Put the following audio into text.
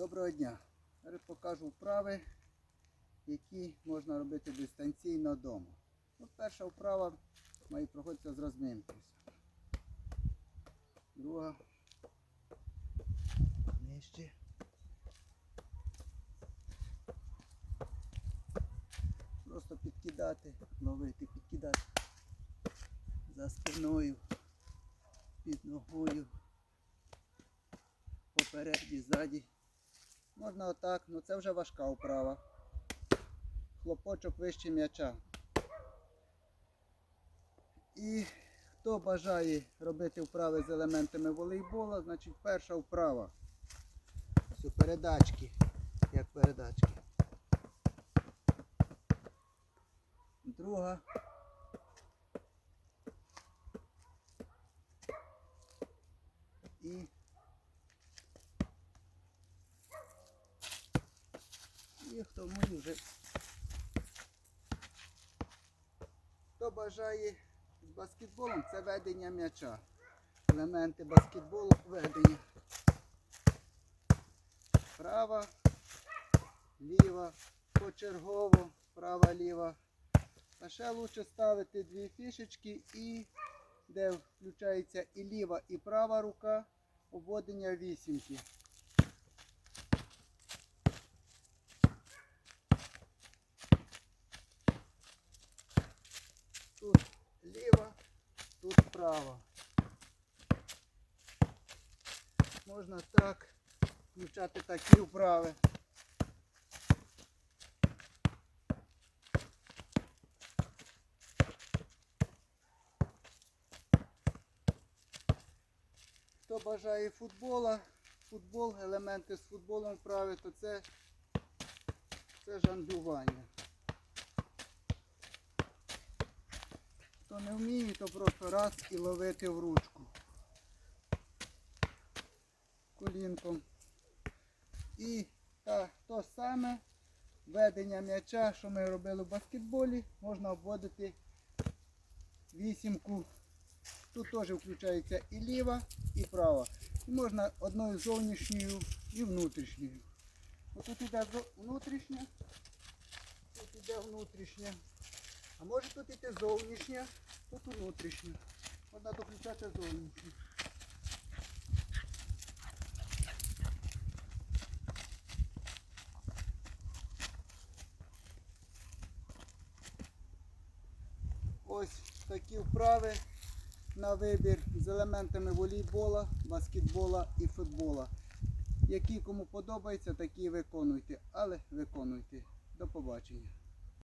Доброго дня. Зараз покажу вправи, які можна робити дистанційно вдома. Ну, перша вправа має проходитися з розминкою. Друга. Нижче. Просто підкидати, ловити, підкидати за спиною, під ногою, попереді, ззаді. Можна отак, але це вже важка вправа. Хлопочок вище м'яча. І хто бажає робити вправи з елементами волейбола, значить перша вправа. Ось передачки, як передачки. Друга. І І хто може вже. Хто бажає з баскетболом, це ведення м'яча. Елементи баскетболу ведення. Права, ліва, почергово, права, ліва. А ще краще ставити дві фішечки і де включається і ліва, і права рука, обводення вісімки. Тут ліва, тут права. Можна так включати такі вправи. Хто бажає футбола, футбол, елементи з футболом вправи, то це, це жонглювання. Хто не вміє, то просто раз і ловити в ручку. Колінком. І та, то саме ведення м'яча, що ми робили в баскетболі, можна обводити вісімку. Тут теж включається і ліва, і права. І можна одною зовнішньою і внутрішньою. Отут іде внутрішня, тут іде внутрішня. А може тут іти зовнішня, тут внутрішня. Можна доключати зовнішню. Ось такі вправи на вибір з елементами волейбола, баскетбола і футбола. Які кому подобаються, такі виконуйте, але виконуйте. До побачення.